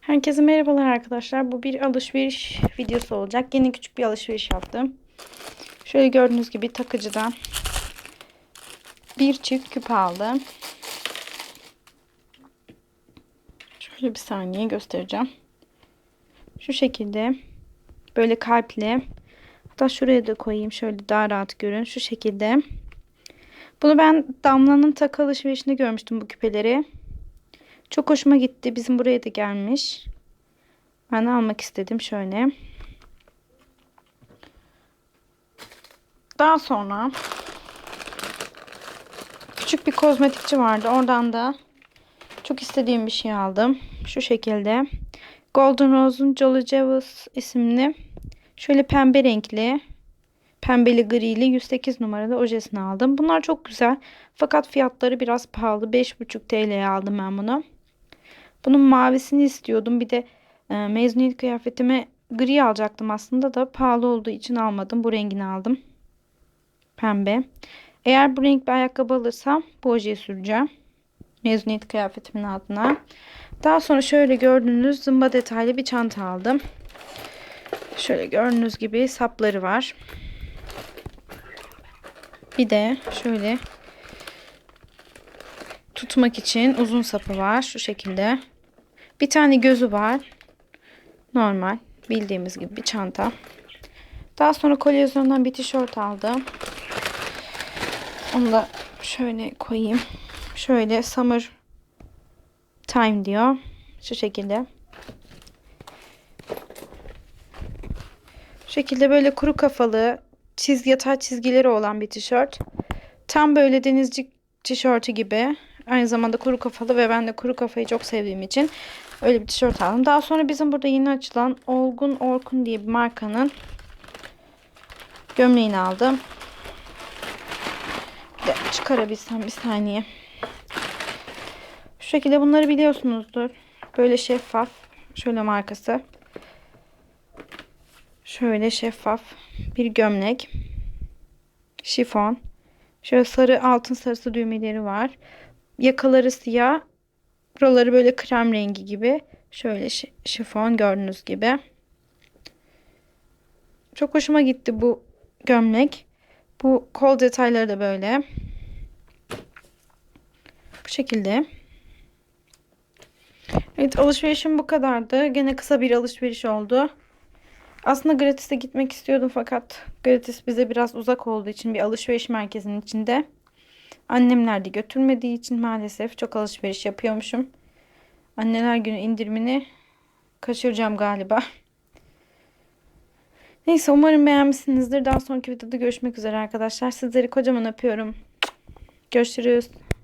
Herkese merhabalar arkadaşlar. Bu bir alışveriş videosu olacak. Yine küçük bir alışveriş yaptım. Şöyle gördüğünüz gibi takıcıdan bir çift küpe aldım. Şöyle bir saniye göstereceğim. Şu şekilde böyle kalpli. Hatta şuraya da koyayım şöyle daha rahat görün. Şu şekilde. Bunu ben Damla'nın takı alışverişinde görmüştüm bu küpeleri. Çok hoşuma gitti. Bizim buraya da gelmiş. Ben de almak istedim şöyle. Daha sonra küçük bir kozmetikçi vardı. Oradan da çok istediğim bir şey aldım. Şu şekilde. Golden Rose'un Jolly Jewels isimli şöyle pembe renkli pembeli grili 108 numaralı ojesini aldım. Bunlar çok güzel. Fakat fiyatları biraz pahalı. 5,5 TL'ye aldım ben bunu. Bunun mavisini istiyordum. Bir de e, mezuniyet kıyafetime gri alacaktım aslında da pahalı olduğu için almadım. Bu rengini aldım. Pembe. Eğer bu renk bir ayakkabı alırsam bu ojeyi süreceğim. Mezuniyet kıyafetimin altına. Daha sonra şöyle gördüğünüz zımba detaylı bir çanta aldım. Şöyle gördüğünüz gibi sapları var. Bir de şöyle tutmak için uzun sapı var. Şu şekilde. Bir tane gözü var. Normal. Bildiğimiz gibi bir çanta. Daha sonra kolyezyondan bir tişört aldım. Onu da şöyle koyayım. Şöyle summer time diyor. Şu şekilde. Şu şekilde böyle kuru kafalı çizgi yatay çizgileri olan bir tişört. Tam böyle denizci tişörtü gibi. Aynı zamanda kuru kafalı ve ben de kuru kafayı çok sevdiğim için öyle bir tişört aldım. Daha sonra bizim burada yeni açılan Olgun Orkun diye bir markanın gömleğini aldım. Bir de çıkarabilsem bir saniye. Şu şekilde bunları biliyorsunuzdur. Böyle şeffaf. Şöyle markası. Şöyle şeffaf bir gömlek. Şifon. Şöyle sarı altın sarısı düğmeleri var. Yakaları siyah. Buraları böyle krem rengi gibi. Şöyle şifon gördüğünüz gibi. Çok hoşuma gitti bu gömlek. Bu kol detayları da böyle. Bu şekilde. Evet alışverişim bu kadardı. Gene kısa bir alışveriş oldu. Aslında gratis'e gitmek istiyordum fakat gratis bize biraz uzak olduğu için bir alışveriş merkezinin içinde. Annemler de götürmediği için maalesef çok alışveriş yapıyormuşum. Anneler günü indirimini kaçıracağım galiba. Neyse umarım beğenmişsinizdir. Daha sonraki videoda görüşmek üzere arkadaşlar. Sizleri kocaman öpüyorum. Görüşürüz.